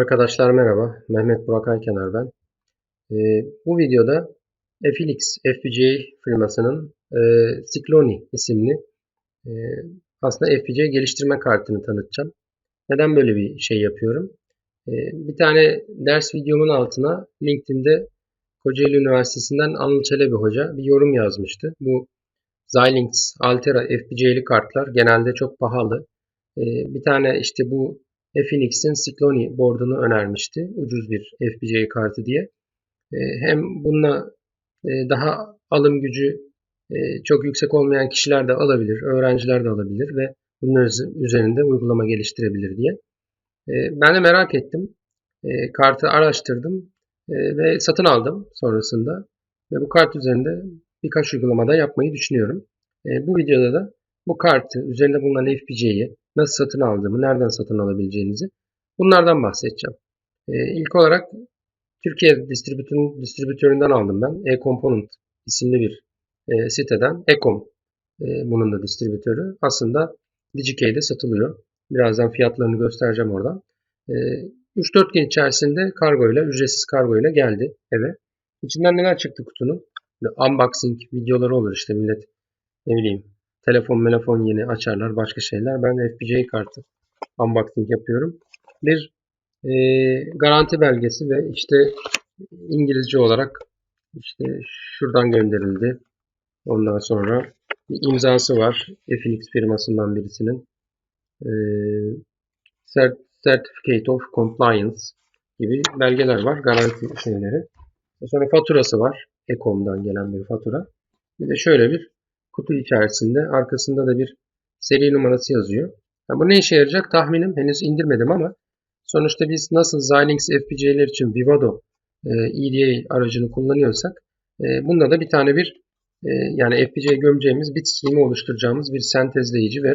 Arkadaşlar merhaba. Mehmet Burak Aykenar ben. Ee, bu videoda FLX FPGA firmasının e, Cyclone isimli e, aslında FPGA geliştirme kartını tanıtacağım. Neden böyle bir şey yapıyorum? E, bir tane ders videomun altına LinkedIn'de Kocaeli Üniversitesi'nden Anıl Çelebi Hoca bir yorum yazmıştı. Bu Xilinx Altera FPGA'li kartlar genelde çok pahalı. E, bir tane işte bu Phoenix'in Cyclone board'unu önermişti. Ucuz bir FPGA kartı diye. E, hem bununla e, daha alım gücü e, çok yüksek olmayan kişiler de alabilir, öğrenciler de alabilir ve bunun üzerinde uygulama geliştirebilir diye. Ben de merak ettim. Kartı araştırdım ve satın aldım sonrasında. Ve bu kart üzerinde birkaç uygulamada yapmayı düşünüyorum. Bu videoda da bu kartı üzerinde bulunan FPGA'yı nasıl satın aldığımı, nereden satın alabileceğinizi bunlardan bahsedeceğim. E, ilk olarak Türkiye distribütörün, distribütöründen aldım ben. E-Component isimli bir e, siteden. Ecom e, bunun da distribütörü. Aslında DigiKey'de satılıyor. Birazdan fiyatlarını göstereceğim oradan. E, 3-4 gün içerisinde kargoyla, ücretsiz kargoyla geldi eve. İçinden neler çıktı kutunun? Unboxing videoları olur işte millet ne bileyim Telefon, telefon yeni açarlar, başka şeyler. Ben FPGA kartı unboxing yapıyorum. Bir e, garanti belgesi ve işte İngilizce olarak işte şuradan gönderildi. Ondan sonra bir imzası var. Phoenix firmasından birisinin. E, Certificate of Compliance gibi belgeler var. Garanti şeyleri. Sonra faturası var. Ecom'dan gelen bir fatura. Bir de şöyle bir kutu içerisinde arkasında da bir seri numarası yazıyor. Yani bu ne işe yarayacak tahminim henüz indirmedim ama sonuçta biz nasıl Xilinx FPGA'ler için Vivado e, EDA aracını kullanıyorsak e, bunda da bir tane bir e, yani FPGA gömeceğimiz bitstream'i oluşturacağımız bir sentezleyici ve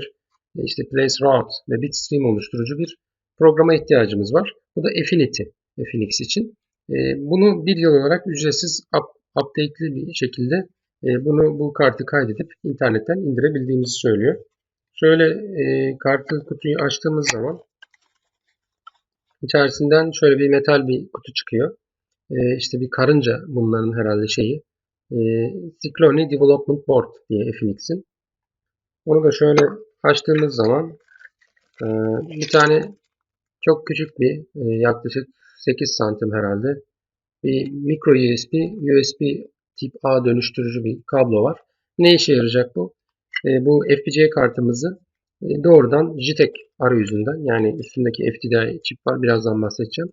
e, işte place route ve bitstream oluşturucu bir programa ihtiyacımız var. Bu da Affinity Phoenix için. E, bunu bir yıl olarak ücretsiz up, update'li bir şekilde bunu bu kartı kaydedip internetten indirebildiğimizi söylüyor. Şöyle e, kartı kutuyu açtığımız zaman içerisinden şöyle bir metal bir kutu çıkıyor. E, işte bir karınca bunların herhalde şeyi. E, Cyclone Development Board diye Phoenix'in. Onu da şöyle açtığımız zaman e, bir tane çok küçük bir e, yaklaşık 8 santim herhalde bir micro USB, USB tip A dönüştürücü bir kablo var. Ne işe yarayacak bu? E, bu FPGA kartımızı e, doğrudan JTAG arayüzünden yani üstündeki FTDI çip var birazdan bahsedeceğim.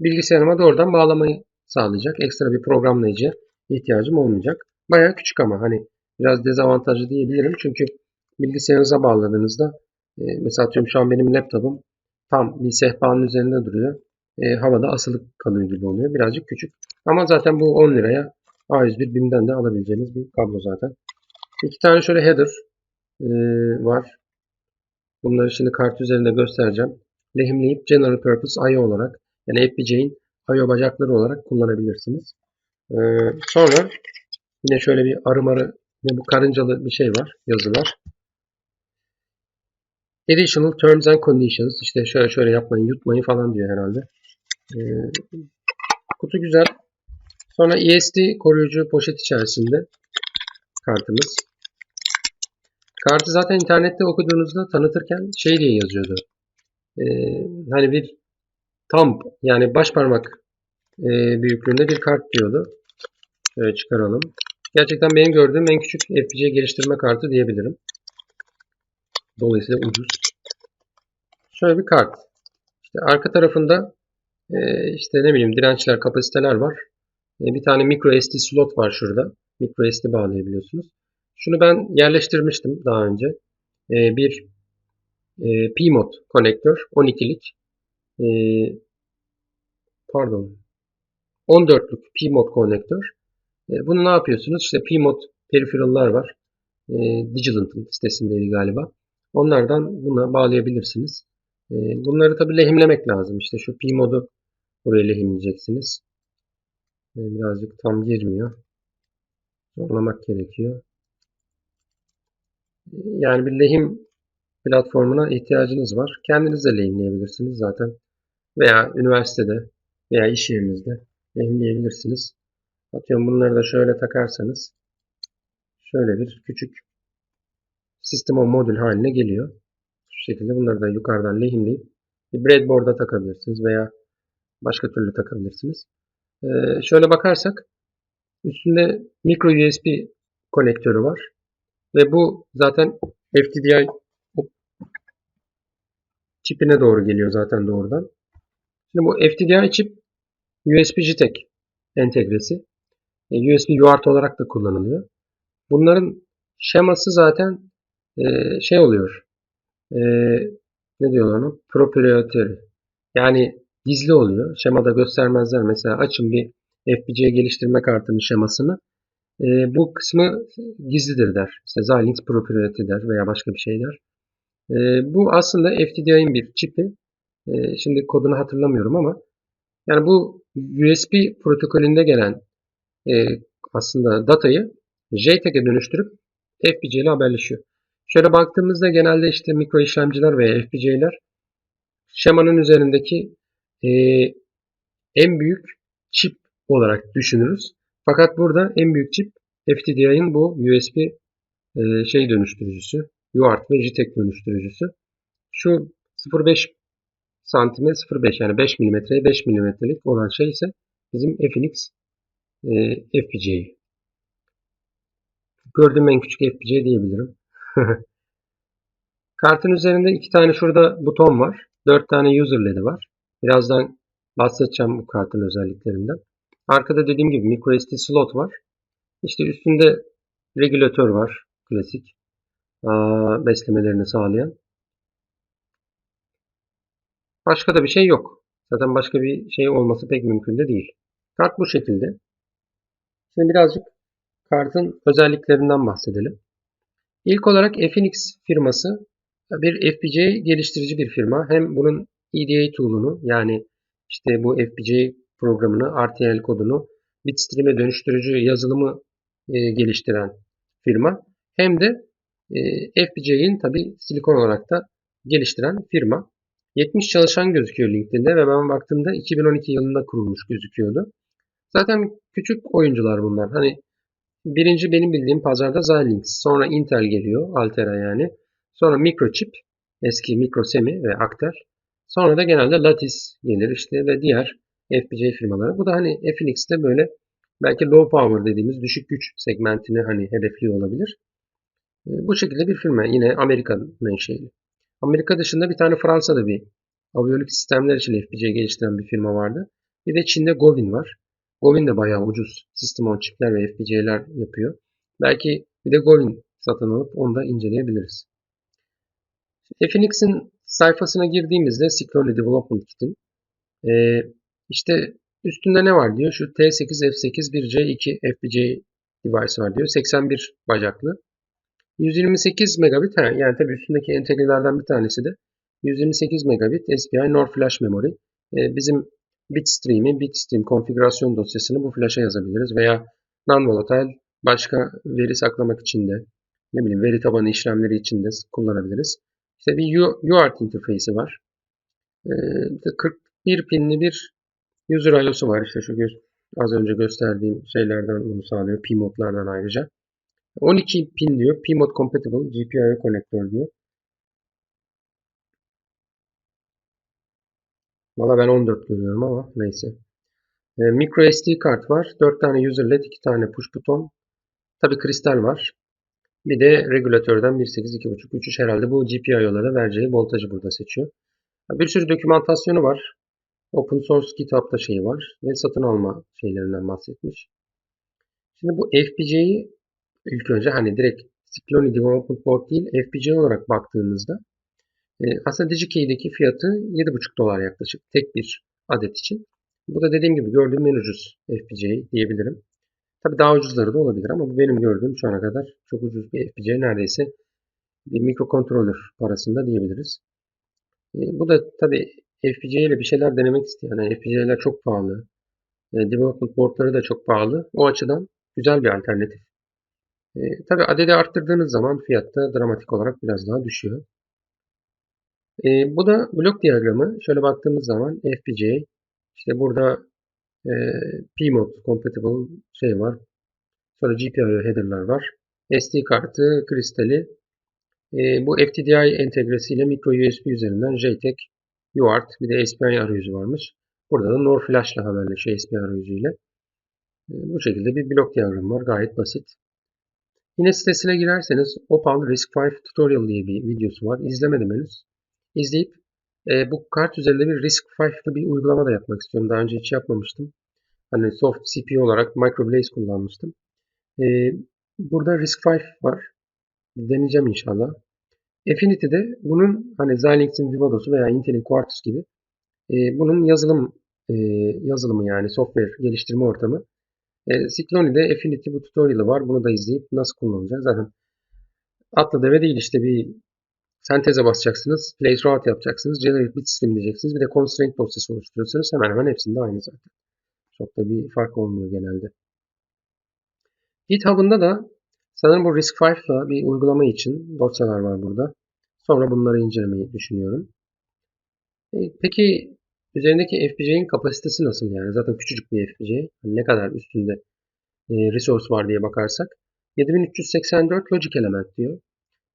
Bilgisayarıma doğrudan bağlamayı sağlayacak. Ekstra bir programlayıcı ihtiyacım olmayacak. Baya küçük ama hani biraz dezavantajlı diyebilirim. Çünkü bilgisayarınıza bağladığınızda e, mesela atıyorum şu an benim laptopum tam bir sehpanın üzerinde duruyor. E, havada asılık kalıyor gibi oluyor. Birazcık küçük. Ama zaten bu 10 liraya A101 BİM'den de alabileceğiniz bir kablo zaten. İki tane şöyle header e, var. Bunları şimdi kart üzerinde göstereceğim. Lehimleyip General Purpose I.O. olarak yani FPGA'in I.O. bacakları olarak kullanabilirsiniz. E, sonra yine şöyle bir arı marı ve bu karıncalı bir şey var. Yazı var. Additional Terms and Conditions. İşte şöyle şöyle yapmayın, yutmayın falan diyor herhalde. E, kutu güzel. Sonra ESD koruyucu poşet içerisinde kartımız. Kartı zaten internette okuduğunuzda tanıtırken şey diye yazıyordu. Ee, hani bir thumb yani baş parmak e, büyüklüğünde bir kart diyordu. Şöyle çıkaralım. Gerçekten benim gördüğüm en küçük FPGA geliştirme kartı diyebilirim. Dolayısıyla ucuz. Şöyle bir kart. İşte arka tarafında e, işte ne bileyim dirençler, kapasiteler var. E, bir tane micro SD slot var şurada. Micro SD bağlayabiliyorsunuz. Şunu ben yerleştirmiştim daha önce. E, bir e, P-Mod konektör 12'lik pardon 14'lük P-Mod konektör. Bunu ne yapıyorsunuz? İşte P-Mod peripheral'lar var. Digilant'ın sitesindeydi galiba. Onlardan buna bağlayabilirsiniz. Bunları tabi lehimlemek lazım. İşte şu P-Mod'u buraya lehimleyeceksiniz. Birazcık tam girmiyor. Zorlamak gerekiyor. Yani bir lehim platformuna ihtiyacınız var. Kendiniz de lehimleyebilirsiniz zaten. veya üniversitede veya iş yerinizde lehimleyebilirsiniz. Atıyorum bunları da şöyle takarsanız şöyle bir küçük sistem on modül haline geliyor. Şu şekilde bunları da yukarıdan lehimleyip bir breadboard'a takabilirsiniz veya başka türlü takabilirsiniz. Ee, şöyle bakarsak üstünde micro USB konektörü var ve bu zaten FTDI çipine doğru geliyor zaten doğrudan. Şimdi bu FTDI çip USB JTAG entegresi. E, USB UART olarak da kullanılıyor. Bunların şeması zaten e, şey oluyor. E, ne diyorlar onu? Proprietary. Yani gizli oluyor. Şemada göstermezler. Mesela açın bir FPGA geliştirme kartının şemasını. E, bu kısmı gizlidir der. İşte Xilinx Proprietary der veya başka bir şey der. E, bu aslında FTDI'nin bir çipi. E, şimdi kodunu hatırlamıyorum ama yani bu USB protokolünde gelen e, aslında datayı JTAG'e dönüştürüp FPGA ile haberleşiyor. Şöyle baktığımızda genelde işte mikro işlemciler veya FPGA'ler şemanın üzerindeki e, en büyük çip olarak düşünürüz. Fakat burada en büyük çip FTDI'nin bu USB e, şey dönüştürücüsü, UART ve JTAG dönüştürücüsü. Şu 0.5 santime 0.5 yani 5 milimetreye 5 milimetrelik olan şey ise bizim FNX e, FPGA. Gördüğüm en küçük FPGA diyebilirim. Kartın üzerinde iki tane şurada buton var. Dört tane user led'i var. Birazdan bahsedeceğim bu kartın özelliklerinden. Arkada dediğim gibi microSD slot var. İşte üstünde regülatör var. Klasik. Beslemelerini sağlayan. Başka da bir şey yok. Zaten başka bir şey olması pek mümkün de değil. Kart bu şekilde. Şimdi birazcık kartın özelliklerinden bahsedelim. İlk olarak FNX firması bir FPGA geliştirici bir firma. Hem bunun EDA tool'unu yani işte bu FPGA programını, RTL kodunu bitstream'e dönüştürücü yazılımı e, geliştiren firma. Hem de e, FPGA'in tabi silikon olarak da geliştiren firma. 70 çalışan gözüküyor LinkedIn'de ve ben baktığımda 2012 yılında kurulmuş gözüküyordu. Zaten küçük oyuncular bunlar. Hani birinci benim bildiğim pazarda Xilinx. Sonra Intel geliyor. Altera yani. Sonra Microchip. Eski Microsemi ve Actel. Sonra da genelde Lattice gelir işte ve diğer FPGA firmaları. Bu da hani FNX'te böyle belki low power dediğimiz düşük güç segmentini hani hedefliyor olabilir. E, bu şekilde bir firma. Yine Amerika menşeli. Amerika dışında bir tane Fransa'da bir aviyonik sistemler için FPGA geliştiren bir firma vardı. Bir de Çin'de Govin var. Govin de bayağı ucuz sistem on çipler ve FPGA'ler yapıyor. Belki bir de Govin satın alıp onu da inceleyebiliriz. FNX'in sayfasına girdiğimizde Cyclone Development Kit'in e, işte üstünde ne var diyor. Şu T8F8 1C2 FPGA device var diyor. 81 bacaklı. 128 megabit yani tabii üstündeki entegrelerden bir tanesi de 128 megabit SPI NOR flash memory. E, bizim bitstream'i, bitstream konfigürasyon dosyasını bu flash'a yazabiliriz veya non-volatile başka veri saklamak için de ne bileyim veri tabanı işlemleri için de kullanabiliriz. İşte bir UART interface'i var. E, 41 pinli bir user IO'su var. İşte şu az önce gösterdiğim şeylerden bunu sağlıyor. P modlardan ayrıca. 12 pin diyor. P-Mode Compatible GPIO konektör diyor. Valla ben 14 görüyorum ama neyse. E, micro SD kart var. 4 tane user led, 2 tane push buton. Tabi kristal var. Bir de regülatörden 1.8, 2.5, 3.3 herhalde bu GPIO'lara vereceği voltajı burada seçiyor. Bir sürü dokümantasyonu var. Open source kitapta şeyi var ve satın alma şeylerinden bahsetmiş. Şimdi bu FPGA'yı ilk önce hani direkt Cyclone Development Board değil FPGA olarak baktığımızda e, aslında DigiKey'deki fiyatı 7,5 dolar yaklaşık tek bir adet için. Bu da dediğim gibi gördüğüm en ucuz FPGA diyebilirim. Tabi daha ucuzları da olabilir ama bu benim gördüğüm şu ana kadar çok ucuz bir FPGA neredeyse bir mikrokontroller parasında diyebiliriz. E, bu da tabi FPGA ile bir şeyler denemek isteyen, yani FPGA'ler çok pahalı, e, development boardları da çok pahalı. O açıdan güzel bir alternatif. E, tabii adedi arttırdığınız zaman fiyatta dramatik olarak biraz daha düşüyor. E, bu da blok diyagramı. Şöyle baktığımız zaman FPGA işte burada e, PMOD compatible şey var. Sonra GPIO header'lar var. SD kartı, kristali. E, bu FTDI entegresiyle micro USB üzerinden JTAG, UART bir de SPI arayüzü varmış. Burada da NOR Flash ile haberleşiyor SPI arayüzüyle. E, bu şekilde bir blok diyagramı var. Gayet basit. Yine sitesine girerseniz Opal RISC-V Tutorial diye bir videosu var. İzlemedim henüz. İzleyip e, bu kart üzerinde bir RISC-V'lı bir uygulama da yapmak istiyorum. Daha önce hiç yapmamıştım. Hani soft CPU olarak Microblaze kullanmıştım. E, burada RISC-V var. Deneyeceğim inşallah. Affinity'de bunun hani Xilinx'in Vivado'su veya Intel'in Quartus gibi e, bunun yazılım e, yazılımı yani software geliştirme ortamı. E, Cyclone'de Affinity bu tutorial'ı var. Bunu da izleyip nasıl kullanacağız. Zaten atla deve değil işte bir senteze basacaksınız. Place route yapacaksınız. Generate bit stream diyeceksiniz. Bir de constraint dosyası oluşturuyorsunuz. Hemen hemen hepsinde aynı zaten. Çok da bir fark olmuyor genelde. GitHub'ında da sanırım bu RISC-V'la bir uygulama için dosyalar var burada. Sonra bunları incelemeyi düşünüyorum. E, peki üzerindeki FPGA'nin kapasitesi nasıl yani? Zaten küçücük bir FPGA. Hani ne kadar üstünde e, resource var diye bakarsak. 7384 logic element diyor.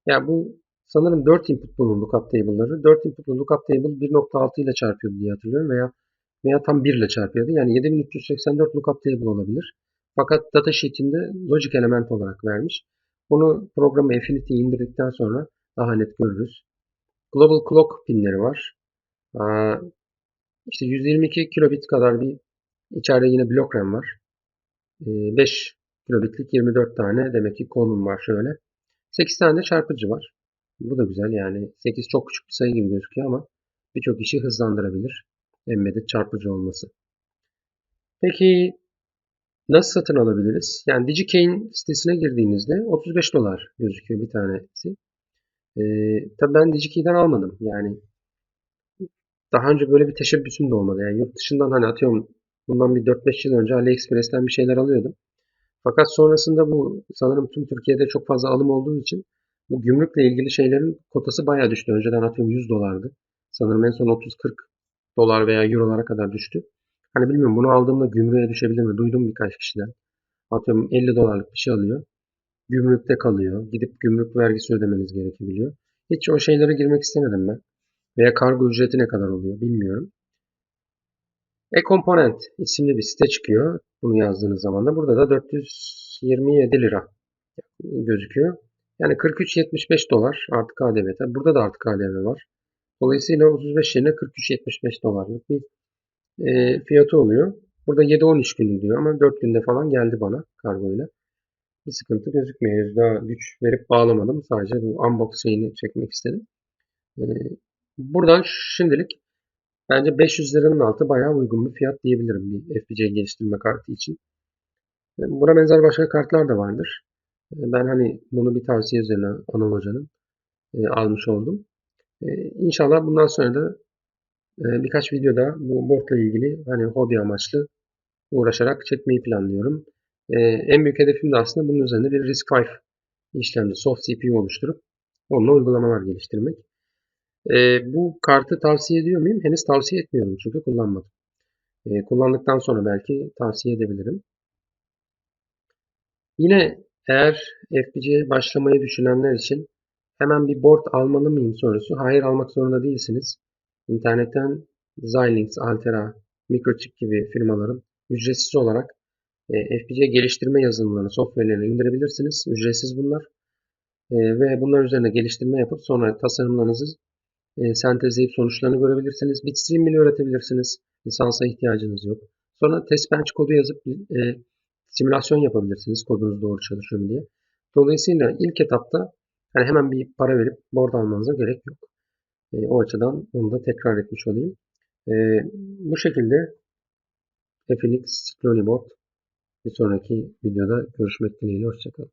Yani bu sanırım 4 inputlu lookup table'ları. 4 inputlu lookup table 1.6 ile çarpıyordu diye hatırlıyorum veya veya tam 1 ile çarpıyordu. Yani 7384 lookup table olabilir. Fakat datasheet'inde logic element olarak vermiş. Bunu programı Affinity indirdikten sonra daha net görürüz. Global clock pinleri var. İşte 122 kilobit kadar bir içeride yine blok RAM var. 5 kilobitlik 24 tane demek ki kolum var şöyle. 8 tane de çarpıcı var. Bu da güzel yani 8 çok küçük bir sayı gibi gözüküyor ama birçok işi hızlandırabilir. Embedded çarpıcı olması. Peki nasıl satın alabiliriz? Yani DigiCane'in sitesine girdiğinizde 35 dolar gözüküyor bir tanesi. Ee, tabii ben DigiKey'den almadım. Yani daha önce böyle bir teşebbüsüm de olmadı. Yani yurt dışından hani atıyorum bundan bir 4-5 yıl önce AliExpress'ten bir şeyler alıyordum. Fakat sonrasında bu sanırım tüm Türkiye'de çok fazla alım olduğu için bu gümrükle ilgili şeylerin kotası bayağı düştü. Önceden atıyorum 100 dolardı. Sanırım en son 30-40 dolar veya eurolara kadar düştü. Hani bilmiyorum bunu aldığımda gümrüğe düşebilir mi? Duydum birkaç kişiden. Atıyorum 50 dolarlık bir şey alıyor. Gümrükte kalıyor. Gidip gümrük vergisi ödemeniz gerekebiliyor. Hiç o şeylere girmek istemedim ben. Veya kargo ücreti ne kadar oluyor bilmiyorum. E-Component isimli bir site çıkıyor. Bunu yazdığınız zaman da burada da 427 lira gözüküyor. Yani 43.75 dolar artı KDV. Burada da artı KDV var. Dolayısıyla 35 yerine 43.75 dolarlık bir e, fiyatı oluyor. Burada 7-13 günü diyor ama 4 günde falan geldi bana kargoyla. Bir sıkıntı gözükmüyor. Henüz daha güç verip bağlamadım. Sadece bu unbox şeyini çekmek istedim. E, buradan şimdilik bence 500 liranın altı bayağı uygun bir fiyat diyebilirim bir FPGA geliştirme kartı için. E, buna benzer başka kartlar da vardır. E, ben hani bunu bir tavsiye üzerine Anıl Hoca'nın e, almış oldum. E, inşallah bundan sonra da e, birkaç videoda bu boardla ilgili hani hobi amaçlı uğraşarak çekmeyi planlıyorum. E, en büyük hedefim de aslında bunun üzerinde bir RISC-V işlemci, soft CPU oluşturup onunla uygulamalar geliştirmek. E, bu kartı tavsiye ediyor muyum? Henüz tavsiye etmiyorum çünkü kullanmadım. E, kullandıktan sonra belki tavsiye edebilirim. Yine eğer FPGA'ye başlamayı düşünenler için hemen bir board almalı mıyım sorusu. Hayır almak zorunda değilsiniz. İnternetten Xilinx, Altera, Microchip gibi firmaların ücretsiz olarak e, FPGA geliştirme yazılımlarını, software'lerini indirebilirsiniz. Ücretsiz bunlar. E, ve bunlar üzerine geliştirme yapıp sonra tasarımlarınızı e, sentezleyip sonuçlarını görebilirsiniz. Bitstream bile üretebilirsiniz. Lisansa ihtiyacınız yok. Sonra testbench kodu yazıp simülasyon yapabilirsiniz kodunuz doğru çalışıyor mu diye. Dolayısıyla ilk etapta yani hemen bir para verip board almanıza gerek yok. E, o açıdan onu da tekrar etmiş olayım. E, bu şekilde Cloney Board bir sonraki videoda görüşmek dileğiyle. Hoşçakalın.